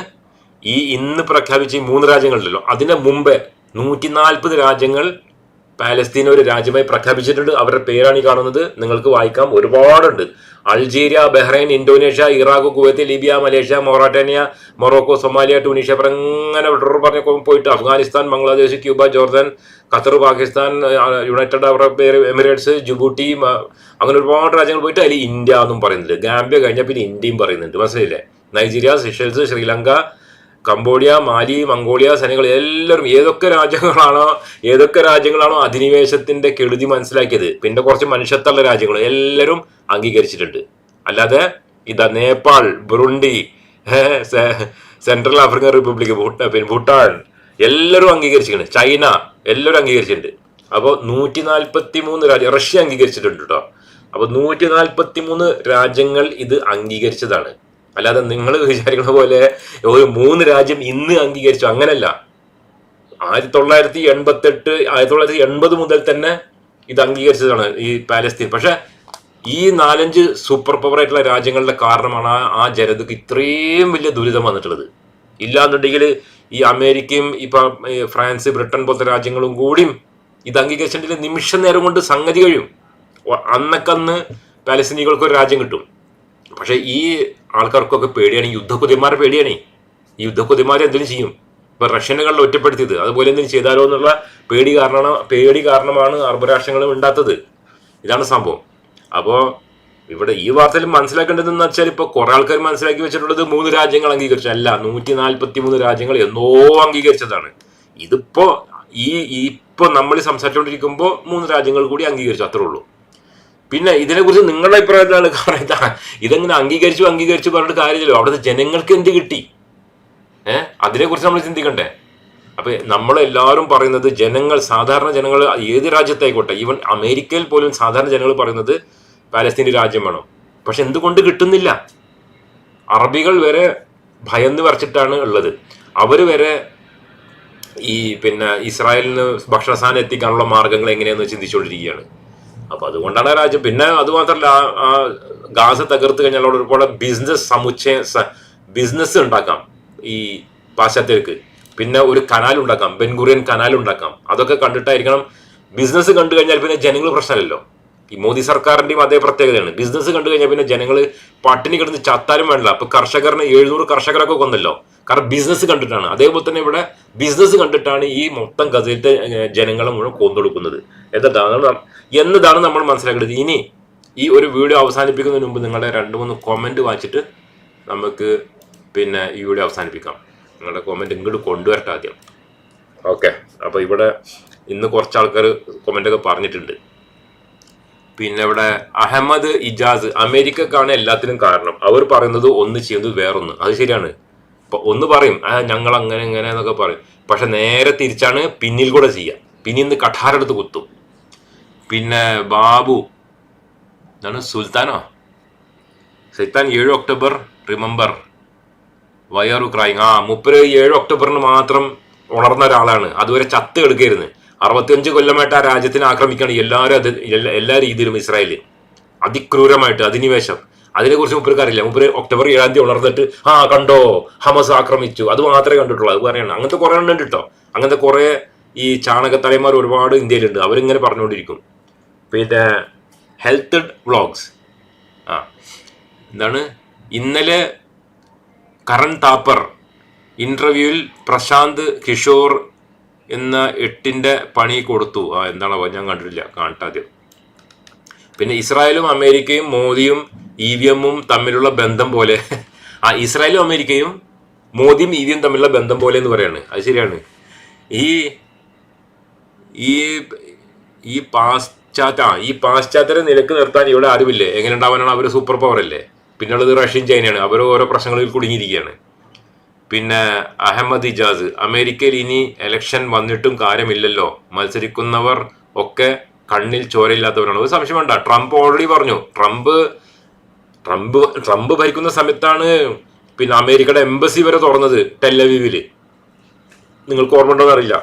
ഈ ഇന്ന് പ്രഖ്യാപിച്ച ഈ മൂന്ന് രാജ്യങ്ങളുണ്ടല്ലോ. അതിന് മുമ്പേ നൂറ്റി നാൽപ്പത് രാജ്യങ്ങൾ പാലസ്തീൻ ഒരു രാജ്യമായി പ്രഖ്യാപിച്ചിട്ടുണ്ട്. അവരുടെ പേരാണ് ഈ കാണുന്നത്. നിങ്ങൾക്ക് വായിക്കാം. ഒരുപാടുണ്ട്. Algeria Bahrain Indonesia Iraq Kuwait Libya Malaysia Mauritania Morocco Somalia Tunisia അങ്ങനെ പറഞ്ഞ പോയിട്ട് Afghanistan Bangladesh Cuba Jordan Qatar Pakistan United Arab Emirates Djibouti അങ്ങനെ ഒരുപാട് രാജ്യങ്ങൾ പോയിട്ട് അതിൽ ഇന്ത്യ എന്നും പറയുന്നുണ്ട്. ഗാംബിയ കഴിഞ്ഞാൽ പിന്നെ ഇന്ത്യയും പറയുന്നുണ്ട്. മനസ്സിലായില്ലേ? Nigeria Seychelles Sri Lanka Cambodia Mali Mongolia സൈനികൾ എല്ലാവരും ഏതൊക്കെ രാജ്യങ്ങളാണോ ഏതൊക്കെ രാജ്യങ്ങളാണോ അധിനിവേശത്തിന്റെ കെടുതി മനസ്സിലാക്കിയത്? പിന്നെ കുറച്ച് മനുഷ്യത്തുള്ള രാജ്യങ്ങൾ എല്ലാവരും അംഗീകരിച്ചിട്ടുണ്ട്. അല്ലാതെ ഇതാ Nepal Burundi Central African Republic പിന്നെ ഭൂട്ടാൻ എല്ലാവരും അംഗീകരിച്ചിട്ടുണ്ട് ചൈന എല്ലാവരും അംഗീകരിച്ചിട്ടുണ്ട്. അപ്പോൾ നൂറ്റി നാൽപ്പത്തി മൂന്ന് രാജ്യം റഷ്യ അംഗീകരിച്ചിട്ടുണ്ട് കേട്ടോ അപ്പോൾ നൂറ്റി നാൽപ്പത്തി മൂന്ന് രാജ്യങ്ങൾ ഇത് അംഗീകരിച്ചതാണ്. അല്ലാതെ നിങ്ങൾ വിചാരിക്കുന്ന പോലെ ഒരു മൂന്ന് രാജ്യം ഇന്ന് അംഗീകരിച്ചു. അങ്ങനല്ല. ആയിരത്തി തൊള്ളായിരത്തി എൺപത്തെട്ട് ആയിരത്തി തൊള്ളായിരത്തി എൺപത് മുതൽ തന്നെ ഇത് അംഗീകരിച്ചതാണ് ഈ പാലസ്തീൻ. പക്ഷെ ഈ നാലഞ്ച് സൂപ്പർ പവർ ആയിട്ടുള്ള രാജ്യങ്ങളുടെ കാരണമാണ് ആ- ജനതക്ക് ഇത്രയും വലിയ ദുരിതം വന്നിട്ടുള്ളത്. ഇല്ലാന്നുണ്ടെങ്കിൽ ഈ അമേരിക്കയും ഇപ്പൊ ഫ്രാൻസ് ബ്രിട്ടൻ പോലത്തെ രാജ്യങ്ങളും കൂടിയും ഇത് അംഗീകരിച്ചിട്ടുണ്ടെങ്കിൽ നിമിഷ നേരം കൊണ്ട് സംഗതി കഴിയും. അന്നക്കന്ന് പാലസ്തീനികൾക്ക് ഒരു രാജ്യം കിട്ടും. പക്ഷെ ഈ ആൾക്കാർക്കൊക്കെ പേടിയാണ് യുദ്ധക്കുതിമാരെ പേടിയാണ്. ഈ യുദ്ധക്കുതിമാരെ എന്തെങ്കിലും ചെയ്യും. ഇപ്പൊ റഷ്യനുകളിൽ ഒറ്റപ്പെടുത്തിയത്. അതുപോലെ എന്തെങ്കിലും ചെയ്താലോ എന്നുള്ള പേടി കാരണമാണ് പേടി കാരണമാണ് അറബ് രാഷ്ട്രങ്ങൾ ഉണ്ടാത്തത്. ഇതാണ് സംഭവം. അപ്പോ ഇവിടെ ഈ വാർത്തയിൽ മനസ്സിലാക്കേണ്ടതെന്ന് വെച്ചാൽ ഇപ്പൊ കുറെ ആൾക്കാർ മനസ്സിലാക്കി വെച്ചിട്ടുള്ളത് മൂന്ന് രാജ്യങ്ങൾ അംഗീകരിച്ചു. അല്ല നൂറ്റി നാൽപ്പത്തി മൂന്ന് രാജ്യങ്ങൾ എന്നോ അംഗീകരിച്ചതാണ്. ഇതിപ്പോ ഈ ഇപ്പൊ നമ്മൾ സംസാരിച്ചുകൊണ്ടിരിക്കുമ്പോൾ മൂന്ന് രാജ്യങ്ങൾ കൂടി അംഗീകരിച്ചു അത്രേ ഉള്ളൂ. പിന്നെ ഇതിനെക്കുറിച്ച് നിങ്ങളുടെ അഭിപ്രായം എന്താണ് കാരണം ഇതെങ്ങനെ അംഗീകരിച്ചു അംഗീകരിച്ചു പറഞ്ഞിട്ട് കാര്യമില്ലല്ലോ. അവിടുത്തെ ജനങ്ങൾക്ക് എന്ത് കിട്ടി? ഏഹ് അതിനെക്കുറിച്ച് നമ്മൾ ചിന്തിക്കണ്ടേ? അപ്പൊ നമ്മളെല്ലാവരും പറയുന്നത് ജനങ്ങൾ സാധാരണ ജനങ്ങൾ ഏത് രാജ്യത്തായിക്കോട്ടെ ഈവൻ അമേരിക്കയിൽ പോലും സാധാരണ ജനങ്ങൾ പറയുന്നത് പാലസ്തീനി രാജ്യം വേണം. പക്ഷെ എന്തുകൊണ്ട് കിട്ടുന്നില്ല? അറബികൾ വരെ ഭയന്ന് വരച്ചിട്ടാണ് ഉള്ളത്. അവർ വരെ ഈ പിന്നെ ഇസ്രായേലിന് ഭക്ഷണ സാധനം എത്തിക്കാനുള്ള മാർഗങ്ങൾ എങ്ങനെയാണെന്ന് ചിന്തിച്ചുകൊണ്ടിരിക്കുകയാണ്. അപ്പൊ അതുകൊണ്ടാണ് രാജ്യം. പിന്നെ അത് മാത്രമല്ല ഗാസ തകർത്ത് കഴിഞ്ഞാൽ അവിടെ ഒരുപാട് ബിസിനസ് സമുച്ചയ ബിസിനസ് ഉണ്ടാക്കാം ഈ പാശ്ചാത്യർക്ക്. പിന്നെ ഒരു കനാൽ ഉണ്ടാക്കാം ബെൻഗുറിയൻ കനാൽ ഉണ്ടാക്കാം. അതൊക്കെ കണ്ടിട്ടായിരിക്കണം ബിസിനസ് കണ്ടു കഴിഞ്ഞാൽ പിന്നെ ജനങ്ങൾ പ്രശ്നമല്ലല്ലോ. ഈ മോദി സർക്കാരിന്റെയും അതേ പ്രത്യേകതയാണ്. ബിസിനസ് കണ്ടു കഴിഞ്ഞാൽ പിന്നെ ജനങ്ങൾ പട്ടിണി കിടന്ന് ചത്താലും വേണ്ട അപ്പൊ കർഷകറിന് എഴുന്നൂറ് കർഷകരൊക്കെ കൊന്നല്ലോ. കാരണം ബിസിനസ് കണ്ടിട്ടാണ്. അതേപോലെ തന്നെ ഇവിടെ ബിസിനസ് കണ്ടിട്ടാണ് ഈ മൊത്തം ഗസയിലത്തെ ജനങ്ങളെ മുഴുവൻ കൊന്നൊടുക്കുന്നത്. എന്നതാണ് നം- എന്നതാണ് നമ്മൾ മനസ്സിലാക്കേണ്ടത്. ഇനി ഈ ഒരു വീഡിയോ അവസാനിപ്പിക്കുന്നതിന് മുമ്പ് നിങ്ങളുടെ രണ്ട് മൂന്ന് കമന്റ് വായിച്ചിട്ട് നമുക്ക് പിന്നെ ഈ വീഡിയോ അവസാനിപ്പിക്കാം. നിങ്ങളുടെ കമന്റ് ഇങ്ങോട്ട് കൊണ്ടുവരട്ടെ ആദ്യം. ഓക്കെ അപ്പോൾ ഇവിടെ ഇന്ന് കുറച്ച് ആൾക്കാർ കമന്റ് ഒക്കെ പറഞ്ഞിട്ടുണ്ട്. പിന്നെ ഇവിടെ അഹമ്മദ് ഇജാസ് അമേരിക്കക്കാണ് എല്ലാത്തിനും കാരണം. അവർ പറയുന്നത് ഒന്ന് ചെയ്യുന്നത് വേറൊന്ന്. അത് ശരിയാണ്. ഒന്ന് പറയും ആ ഞങ്ങൾ അങ്ങനെ ഇങ്ങനെ എന്നൊക്കെ പറയും. പക്ഷെ നേരെ തിരിച്ചാണ് പിന്നിൽ കൂടെ ചെയ്യുക പിന്നിൽ നിന്ന് കഠാരെടുത്ത് കുത്തും. പിന്നെ ബാബു എന്താണ് സുൽത്താനോ? സുൽത്താൻ ഏഴ് ഒക്ടോബർ റിമെമ്പർ വയറു ക്രൈങ്. ആ മുപ്പര് ഏഴ് ഒക്ടോബറിന് മാത്രം ഉണർന്ന ഒരാളാണ്. അതുവരെ ചത്ത് എടുക്കരുത് അറുപത്തിയഞ്ച് കൊല്ലമായിട്ട് ആ രാജ്യത്തിനെ ആക്രമിക്കുകയാണ് എല്ലാവരും എല്ലാ രീതിയിലും ഇസ്രായേൽ അതിക്രൂരമായിട്ട് അധിനിവേശം. അതിനെക്കുറിച്ച് മുപ്പർക്ക് അറിയില്ല. മുപ്പര് ഒക്ടോബർ ഏഴാം തീയതി ഉണർന്നിട്ട് ആ കണ്ടോ ഹമസ് ആക്രമിച്ചു. അത് മാത്രമേ കണ്ടിട്ടുള്ളൂ. അത് പറയണം അങ്ങനത്തെ കുറെ ഉണ്ട് കേട്ടോ. അങ്ങനത്തെ കുറെ ഈ ചാണകത്തലമാർ ഒരുപാട് ഇന്ത്യയിലുണ്ട്. അവരിങ്ങനെ പറഞ്ഞുകൊണ്ടിരിക്കും. പിന്നെ ഹെൽത്ത് വ്ളോഗ്സ്. ആ. എന്താണ്? ഇന്നലെ കരൺ താപ്പർ ഇന്റർവ്യൂവിൽ പ്രശാന്ത് കിഷോർ എന്ന എട്ടിന്റെ പണി കൊടുത്തു. ആ എന്താണോ ഞാൻ കണ്ടിട്ടില്ല. കാണട്ടാദ്യം പിന്നെ ഇസ്രായേലും അമേരിക്കയും മോദിയും ഇ വി എമ്മും തമ്മിലുള്ള ബന്ധം പോലെ. ആ ഇസ്രായേലും അമേരിക്കയും മോദിയും ഇ വി എം തമ്മിലുള്ള ബന്ധം പോലെ എന്ന് പറയാണ്. അത് ശരിയാണ്. ഈ ഈ ഈ പാശ്ചാത്യ ഈ പാശ്ചാത്യരെ നിലയ്ക്ക് നിർത്താൻ ഇവിടെ ആരുമില്ലേ? എങ്ങനെ ഉണ്ടാവാനാണ് അവർ സൂപ്പർ പവർ അല്ലേ പിന്നുള്ളത് റഷ്യൻ ചൈനയാണ്. അവർ ഓരോ പ്രശ്നങ്ങളിൽ കുടുങ്ങിയിരിക്കുകയാണ്. പിന്നെ അഹമ്മദ് ഇജാസ് അമേരിക്കയിൽ ഇനി എലക്ഷൻ വന്നിട്ടും കാര്യമില്ലല്ലോ. മത്സരിക്കുന്നവർ ഒക്കെ കണ്ണിൽ ചോരയില്ലാത്തവരാണ്. ഒരു സംശയം വേണ്ട. ട്രംപ് ഓൾറെഡി പറഞ്ഞു. ട്രംപ് ട്രംപ് ട്രംപ് ഭരിക്കുന്ന സമയത്താണ് പിന്നെ അമേരിക്കയുടെ എംബസി വരെ തുറന്നത് ടെല്ലവീവിൽ നിങ്ങൾക്ക് ഓർമ്മ ഉണ്ടോ അറിയില്ല.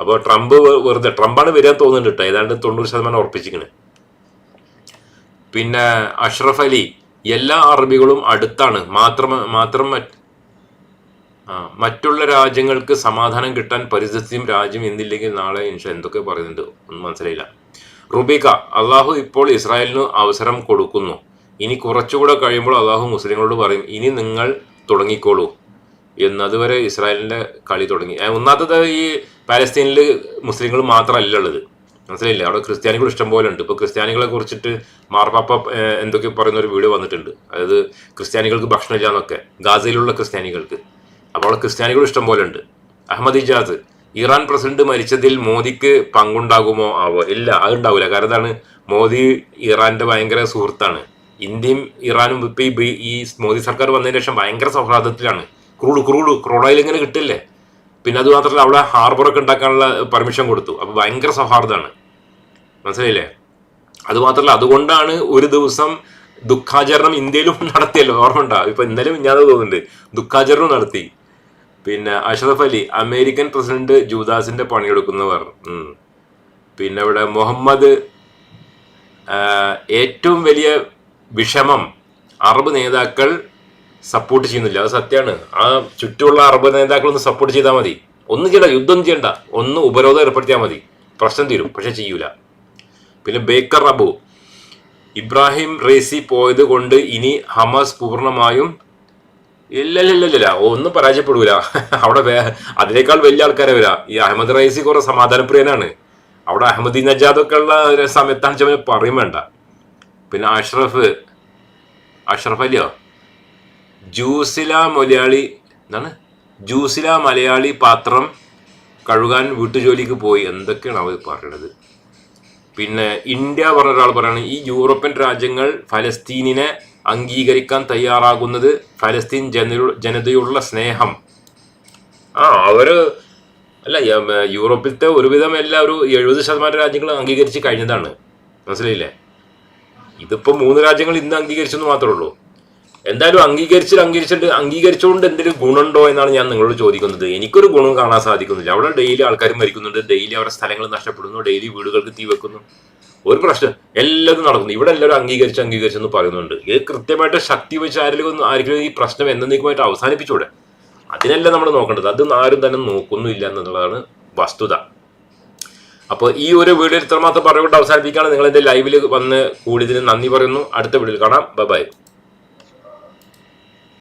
അപ്പോൾ ട്രംപ് വെറുതെ ട്രംപാണ് വരാൻ തോന്നുന്നുണ്ട് കേട്ടോ. ഏതാണ്ട് തൊണ്ണൂറ് ശതമാനം ഉറപ്പിച്ചിരിക്കണ്. പിന്നെ അഷ്റഫ് അലി എല്ലാ അറബികളും അടുത്താണ്. മാത്രം മാത്രം മറ്റുള്ള രാജ്യങ്ങൾക്ക് സമാധാനം കിട്ടാൻ പരിസ്ഥിതിയും രാജ്യം എന്നില്ലെങ്കിൽ നാളെ ഇൻഷ എന്തൊക്കെ പറയുന്നുണ്ട്? ഒന്നും മനസ്സിലായില്ല. റുബിക അള്ളാഹു ഇപ്പോൾ ഇസ്രായേലിന് അവസരം കൊടുക്കുന്നു. ഇനി കുറച്ചുകൂടെ കഴിയുമ്പോൾ അള്ളാഹു മുസ്ലിങ്ങളോട് പറയും ഇനി നിങ്ങൾ തുടങ്ങിക്കോളൂ. എന്ന് അതുവരെ ഇസ്രായേലിന്റെ കളി തുടങ്ങി. ഒന്നാമത്തത് ഈ പാലസ്തീനിൽ മുസ്ലിങ്ങൾ മാത്രമല്ല ഉള്ളത്. മനസ്സിലായില്ലേ? അവിടെ ക്രിസ്ത്യാനികൾ ഇഷ്ടം പോലെ ഉണ്ട്. ഇപ്പോൾ ക്രിസ്ത്യാനികളെ കുറിച്ചിട്ട് മാർപ്പാപ്പ എന്തൊക്കെ പറയുന്ന ഒരു വീഡിയോ വന്നിട്ടുണ്ട്. അതായത് ക്രിസ്ത്യാനികൾക്ക് ഭക്ഷണം എന്നൊക്കെ ഗാസയിലുള്ള ക്രിസ്ത്യാനികൾക്ക്. അപ്പോൾ അവിടെ ക്രിസ്ത്യാനികൾ ഇഷ്ടം പോലെ ഉണ്ട്. അഹമ്മദ് ഇജാസ് ഇറാൻ പ്രസിഡന്റ് മരിച്ചതിൽ മോദിക്ക് പങ്കുണ്ടാകുമോ? ആവോ? ഇല്ല അതുണ്ടാവില്ല കാരണം എന്താണ്? മോദി ഇറാന്റെ ഭയങ്കര സുഹൃത്താണ്. ഇന്ത്യയും ഇറാനും ഇപ്പൊ ഈ മോദി സർക്കാർ വന്നതിന് ശേഷം ഭയങ്കര സൗഹാർദ്ദത്തിലാണ്. ക്രൂഡ് ക്രൂഡ് ക്രൂഡോയിൽ ഇങ്ങനെ കിട്ടില്ലേ? പിന്നെ അത് മാത്രമല്ല അവിടെ ഹാർബറൊക്കെ ഉണ്ടാക്കാനുള്ള പെർമിഷൻ കൊടുത്തു. അപ്പൊ ഭയങ്കര സൗഹാർദ്ദമാണ്. മനസ്സിലായില്ലേ? അത് മാത്രമല്ല അതുകൊണ്ടാണ് ഒരു ദിവസം ദുഃഖാചരണം ഇന്ത്യയിലും നടത്തിയല്ലോ. ഓർമ്മ ഇപ്പൊ ഇന്നലെ ഞാൻ തോന്നുന്നുണ്ട്. ദുഃഖാചരണം നടത്തി. പിന്നെ അഷറഫ് അലി അമേരിക്കൻ പ്രസിഡന്റ് ജൂദാസിന്റെ പണിയെടുക്കുന്നവർ. പിന്നെ ഇവിടെ മുഹമ്മദ് ഏറ്റവും വലിയ വിഷമം അറബ് നേതാക്കൾ സപ്പോർട്ട് ചെയ്യുന്നില്ല. അത് സത്യമാണ് ആ ചുറ്റുമുള്ള അറബ് നേതാക്കൾ ഒന്ന് സപ്പോർട്ട് ചെയ്താൽ മതി. ഒന്നും ചെയ്യണ്ട യുദ്ധം ചെയ്യണ്ട. ഒന്ന് ഉപരോധം ഏർപ്പെടുത്തിയാൽ മതി. പ്രശ്നം തീരും പക്ഷെ ചെയ്യൂല. പിന്നെ ബേക്കർ അബു ഇബ്രാഹിം റേസി പോയത് കൊണ്ട് ഇനി ഹമാസ് പൂർണമായും ഇല്ല ഇല്ല ഇല്ല ഇല്ല ഒന്നും പരാജയപ്പെടൂല. അവിടെ വേ അതിനേക്കാൾ വലിയ ആൾക്കാരെ വരാ ഈ അഹമ്മദ് റൈസി കുറെ സമാധാനപ്രിയനാണ്. അവിടെ അഹമ്മദി നജാദൊക്കെ ഉള്ള ഒരു സമയത്താണ് ചെവന് പറയും വേണ്ട. പിന്നെ അഷ്റഫ് അഷ്റഫ് അല്ലയോ? ജൂസില മലയാളി എന്താണ്? ജൂസില മലയാളി പാത്രം കഴുകാൻ വീട്ടുജോലിക്ക് പോയി. എന്തൊക്കെയാണ് അവർ പറയണത്? പിന്നെ ഇന്ത്യ പറഞ്ഞ ഒരാൾ പറയുകയാണ് ഈ യൂറോപ്യൻ രാജ്യങ്ങൾ ഫലസ്തീനിനെ അംഗീകരിക്കാൻ തയ്യാറാകുന്നത് ഫലസ്തീൻ ജന ജനതയുള്ള സ്നേഹം. ആ അവർ അല്ല യൂറോപ്പിലത്തെ ഒരുവിധം എല്ലാ ഒരു എഴുപത് ശതമാനം രാജ്യങ്ങളും അംഗീകരിച്ച് കഴിഞ്ഞതാണ്. മനസ്സിലായില്ലേ? ഇതിപ്പോ മൂന്ന് രാജ്യങ്ങൾ ഇന്ന് അംഗീകരിച്ചെന്ന് മാത്രമേ ഉള്ളൂ. എന്തായാലും അംഗീകരിച്ചിട്ട് അംഗീകരിച്ചിട്ട് അംഗീകരിച്ചുകൊണ്ട് എന്തെങ്കിലും ഗുണമുണ്ടോ എന്നാണ് ഞാൻ നിങ്ങളോട് ചോദിക്കുന്നത്. എനിക്കൊരു ഗുണം കാണാൻ സാധിക്കുന്നില്ല. അവിടെ ഡെയിലി ആൾക്കാർ മരിക്കുന്നുണ്ട്. ഡെയിലി അവരുടെ സ്ഥലങ്ങൾ നഷ്ടപ്പെടുന്നു. ഡെയിലി വീടുകൾക്ക് തീ വെക്കുന്നു. ഒരു പ്രശ്നം. എല്ലാതും നടക്കുന്നു. ഇവിടെ എല്ലാവരും അംഗീകരിച്ച് അംഗീകരിച്ച് എന്ന് പറയുന്നുണ്ട്. ഇത് കൃത്യമായിട്ട് ശക്തി വെച്ച് ആരെങ്കിലും ഈ പ്രശ്നം എന്നേക്കുമായിട്ട് അവസാനിപ്പിച്ചൂടെ? അതിനല്ല നമ്മൾ നോക്കേണ്ടത്. അത് ആരും തന്നെ നോക്കുന്നില്ല എന്നുള്ളതാണ് വസ്തുത. അപ്പോൾ ഈ ഒരു വീഡിയോ ഇത്രമാത്രം പറഞ്ഞുകൊണ്ട് അവസാനിപ്പിക്കുകയാണ്. നിങ്ങൾ എന്റെ ലൈവിൽ വന്ന് കൂടിയതിന് നന്ദി പറയുന്നു. അടുത്ത വീഡിയോയിൽ കാണാം. ബൈ.